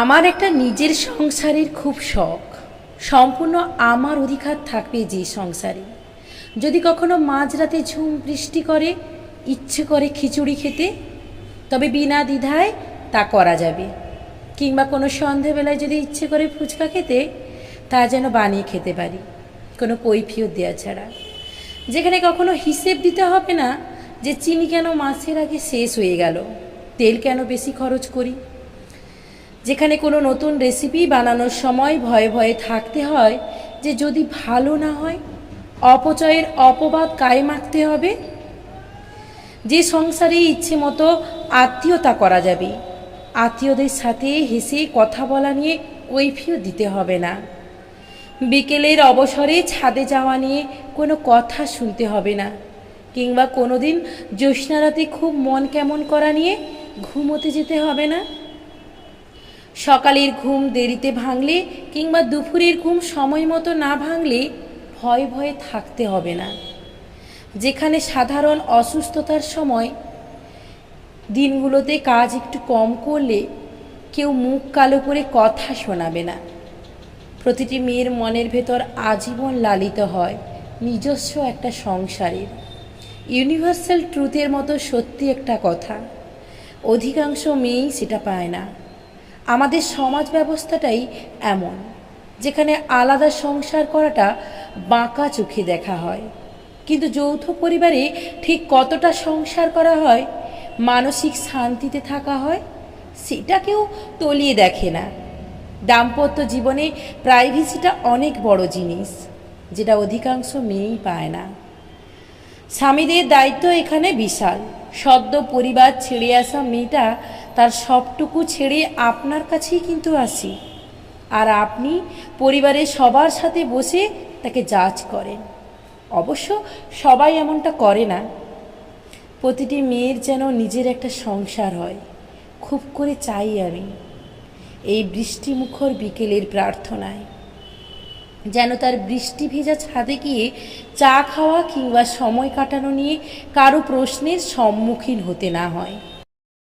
আমার একটা নিজের সংসারের খুব শখ। সম্পূর্ণ আমার অধিকার থাকবে যে সংসারে। যদি কখনো মাঝরাতে ঝুম বৃষ্টি করে, ইচ্ছে করে খিচুড়ি খেতে, তবে বিনা দ্বিধায় তা করা যাবে। কিংবা কোনো সন্ধেবেলায় যদি ইচ্ছে করে ফুচকা খেতে, তা যেন বানিয়ে খেতে পারি। কোনো কৈফিয়ত দেওয়া ছাড়া। যেখানে কখনো হিসেব দিতে হবে না যে চিনি কেন মাসের আগে শেষ হয়ে গেল, তেল কেন বেশি খরচ করি। যেখানে কোনো নতুন রেসিপি বানানোর সময় ভয়ে ভয়ে থাকতে হয় যে যদি ভালো না হয়, অপচয়ের অপবাদ গায়ে মাখতে হবে? যে সংসারে ইচ্ছে মতো আত্মীয়তা করা যাবে, আত্মীয়দের সাথে হেসে কথা বলা নিয়ে কৈফিও দিতে হবে না। বিকেলের অবসরে ছাদে যাওয়া নিয়ে কোনো কথা শুনতে হবে না, কিংবা কোনো দিন জ্যোৎস্নারাতে খুব মন কেমন করা নিয়ে ঘুমোতে যেতে হবে না। সকালের ঘুম দেরিতে ভাঙলে কিংবা দুপুরের ঘুম সময় মতো না ভাঙলে ভয় ভয়ে থাকতে হবে না। যেখানে সাধারণ অসুস্থতার সময় দিনগুলোতে কাজ একটু কম করলে কেউ মুখ কালো করে কথা শোনাবে না। প্রতিটি মেয়ের মনের ভেতর আজীবন লালিত হয়, নিজস্ব একটা সংসারের। ইউনিভার্সাল ট্রুথের মতো সত্যি একটা কথা। অধিকাংশ মেয়েই সেটা পায় না। আমাদের সমাজ ব্যবস্থাটাই এমন, যেখানে আলাদা সংসার করাটা বাঁকা চোখে দেখা হয়। কিন্তু যৌথ পরিবারে ঠিক কতটা সংসার করা হয়, মানসিক শান্তিতে থাকা হয় সেটা কেউ তলিয়ে দেখে না। দাম্পত্য জীবনে প্রাইভেসিটা অনেক বড় জিনিস, যেটা অধিকাংশ মেয়েই পায় না। স্বামীদের দায়িত্ব এখানে বিশাল। সদ্য পরিবার ছেড়ে আসা মেয়েটা তার সবটুকু ছেড়ে আপনার কাছেই কিন্তু আসি। আর আপনি পরিবারের সবার সাথে বসে তাকে জাজ করেন। অবশ্য সবাই এমনটা করে না। প্রতিটি মেয়ের যেন নিজের একটা সংসার হয়। খুব করে চাই আমি। এই বৃষ্টিমুখর বিকেলের প্রার্থনায়। যেন তার বৃষ্টি ভেজা ছাদে গিয়ে চা খাওয়া কিংবা সময় কাটানো নিয়ে কারও প্রশ্নের সম্মুখীন হতে না হয়।